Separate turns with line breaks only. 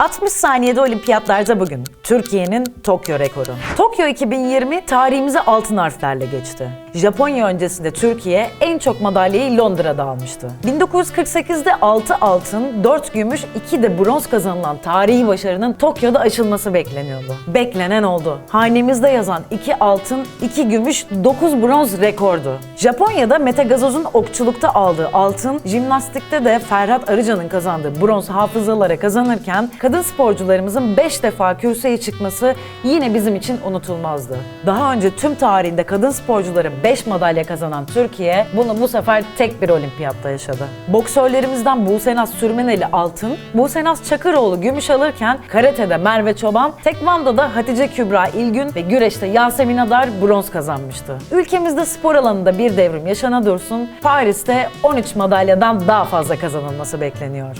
60 saniyede olimpiyatlarda bugün Türkiye'nin Tokyo rekoru. Tokyo 2020 tarihimize altın harflerle geçti. Japonya öncesinde Türkiye en çok madalyayı Londra'da almıştı. 1948'de 6 altın, 4 gümüş, 2 de bronz kazanılan tarihi başarının Tokyo'da aşılması bekleniyordu. Beklenen oldu. Hanemizde yazan 2 altın, 2 gümüş, 9 bronz rekordu. Japonya'da Mete Gazoz'un okçulukta aldığı altın, jimnastikte de Ferhat Arıcan'ın kazandığı bronz hafızalara kazanırken kadın sporcularımızın 5 defa kürsüye çıkması yine bizim için unutulmazdı. Daha önce tüm tarihinde kadın sporcuları 5 madalya kazanan Türkiye bunu bu sefer tek bir olimpiyatta yaşadı. Boksörlerimizden Busenaz Sürmeneli altın, Busenaz Çakıroğlu gümüş alırken karatede Merve Çoban, tekvandoda Hatice Kübra İlgün ve güreşte Yasemin Adar bronz kazanmıştı. Ülkemizde spor alanında bir devrim yaşana dursun, Paris'te 13 madalyadan daha fazla kazanılması bekleniyor.